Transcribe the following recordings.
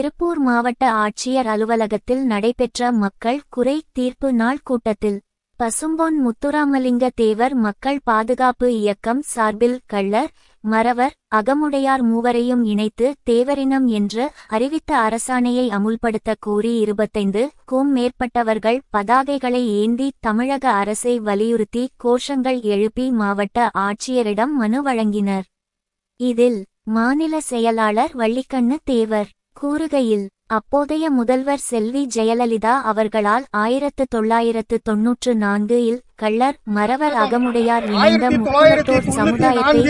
திருப்பூர் மாவட்ட ஆட்சியர் அலுவலகத்தில் நடைபெற்ற மக்கள் குறை தீர்ப்பு நாள் கூட்டத்தில் பசும்பொன் முத்துராமலிங்க தேவர் மக்கள் பாதுகாப்பு இயக்கம் சார்பில் கள்ளர் மறவர் அகமுடையார் மூவரையும் இணைத்து தேவரினம் என்று அறிவித்த அரசாணையை அமுல்படுத்த கோரி இருபத்தைந்து க்கும் மேற்பட்டவர்கள் பதாகைகளை ஏந்தி தமிழக அரசை வலியுறுத்தி கோஷங்கள் எழுப்பி மாவட்ட ஆட்சியரிடம் மனு வழங்கினர். இதில் மாநில செயலாளர் வள்ளிக்கண்ணு தேவர் கூறுகையில் அப்போதைய முதல்வர் செல்வி ஜெயலலிதா அவர்களால் ஆயிரத்து தொள்ளாயிரத்து தொன்னூற்று நான்கு இல் கள்ளர் மறவர் அகமுடையார் இணைந்த சமுதாயத்தை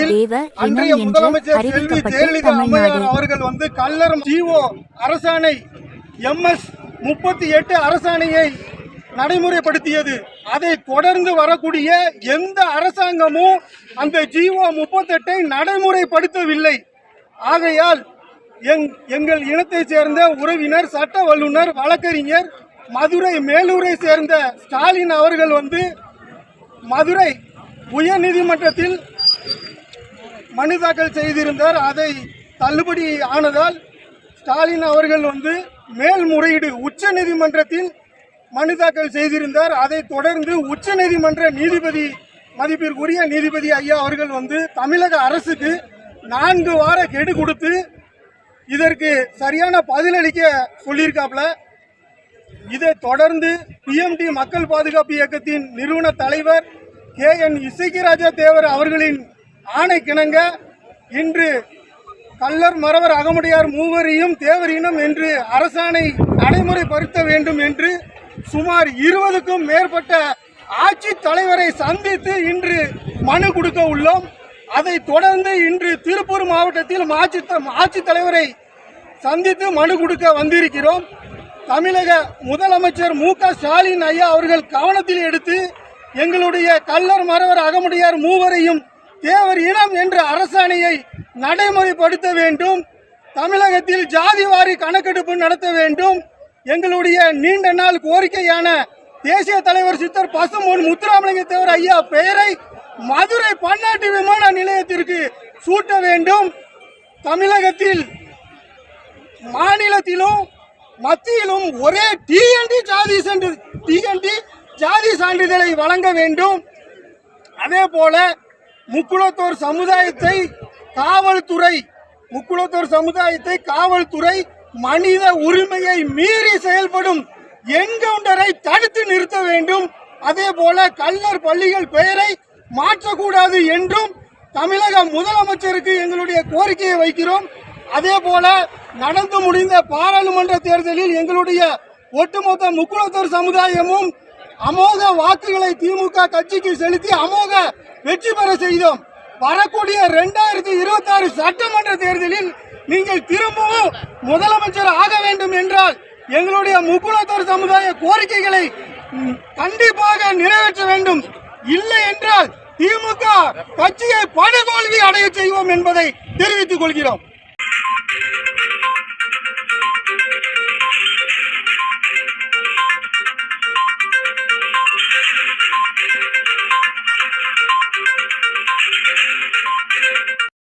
இனம் என்று அறிவிக்கப்பட்டு தமிழ்நாடு அம்மையார் அவர்கள் வந்து கல்லர் ஜிஓ அரசாணை எம்எஸ் முப்பத்தி எட்டு அரசாணையை நடைமுறைப்படுத்தியது. அதை தொடர்ந்து வரக்கூடிய எந்த அரசாங்கமும் அந்த ஜிஓ முப்பத்தெட்டை நடைமுறைப்படுத்தவில்லை. ஆகையால் எங்கள் இனத்தைச் சேர்ந்த உறவினர் சட்ட வல்லுநர் வழக்கறிஞர் மதுரை மேலூரை சேர்ந்த ஸ்டாலின் அவர்கள் வந்து மதுரை உயர்நீதிமன்றத்தில் மனு தாக்கல் செய்திருந்தார். அதை தள்ளுபடி ஆனதால் ஸ்டாலின் அவர்கள் வந்து மேல்முறையீடு உச்ச நீதிமன்றத்தில் மனு தாக்கல் செய்திருந்தார். அதைத் தொடர்ந்து உச்ச நீதிமன்ற நீதிபதி மதிப்பிற்குரிய நீதிபதி ஐயா அவர்கள் வந்து தமிழக அரசுக்கு நான்கு வார கெடு கொடுத்து இதற்கு சரியான பதிலளிக்க சொல்லியிருக்காப்ல இதை தொடர்ந்து பிஎம்டி மக்கள் பாதுகாப்பு இயக்கத்தின் நிறுவன தலைவர் கே என் இசைக்கிராஜா தேவர் அவர்களின் ஆணைக்கிணங்க இன்று கள்ளர் மறவர் அகமுடையார் மூவரையும் தேவரினம் என்று அரசாணை நடைமுறைப்படுத்த வேண்டும் என்று சுமார் இருபதுக்கும் மேற்பட்ட ஆட்சி தலைவரை சந்தித்து இன்று மனு கொடுக்க உள்ளோம். அதை தொடர்ந்து இன்று திருப்பூர் மாவட்டத்தில் ஆட்சி ஆட்சித் தலைவரை சந்தித்து மனு கொடுக்க வந்திருக்கிறோம். தமிழக முதலமைச்சர் மு க ஸ்டாலின் ஐயா அவர்கள் கவனத்தில் எடுத்து எங்களுடைய கல்லர் மறவர் அகமுடையார் மூவரையும் தேவர் இனம் என்ற அரசாணையை நடைமுறைப்படுத்த வேண்டும். தமிழகத்தில் ஜாதிவாரி கணக்கெடுப்பு நடத்த வேண்டும். எங்களுடைய நீண்ட நாள் கோரிக்கையான தேசிய தலைவர் சித்தர் பசுமொன் முத்துராமலிங்க தேவர் ஐயா பெயரை மதுரை பன்னாட்டு விமான நிலையத்திற்கு சூட்ட வேண்டும். தமிழகத்தில் மாநிலத்திலும் மத்தியிலும் ஒரே டிஎன்டி ஜாதி சென்று டிஎன்டி ஜாதி சான்றிதழை வழங்க வேண்டும். அதே போல முக்குளத்தோர் சமுதாயத்தை காவல்துறை முக்குளத்தோர் சமுதாயத்தை காவல்துறை மனித உரிமையை மீறி செயல்படும் என்கவுண்டரை தடுத்து நிறுத்த வேண்டும். அதே போல கல்லர் பள்ளிகள் பெயரை மாற்றக்கூடாது என்றும் தமிழக முதலமைச்சருக்கு எங்களுடைய கோரிக்கையை வைக்கிறோம். அதே போல நடந்து முடிந்த பாராளுமன்ற தேர்தலில் எங்களுடைய ஒட்டுமொத்த முக்குளத்தூர் சமுதாயமும் அமோக வாக்குகளை திமுக கட்சிக்கு செலுத்தி அமோக வெற்றி பெற செய்தோம். வரக்கூடிய இரண்டாயிரத்தி இருபத்தி ஆறு சட்டமன்ற தேர்தலில் நீங்கள் திரும்பவும் முதலமைச்சர் ஆக வேண்டும் என்றால் எங்களுடைய முக்குளத்தூர் சமுதாய கோரிக்கைகளை கண்டிப்பாக நிறைவேற்ற வேண்டும். இல்லை என்றால் திமுக கட்சியை படுதோல்வி அடைய செய்வோம் என்பதை தெரிவித்துக் கொள்கிறோம்.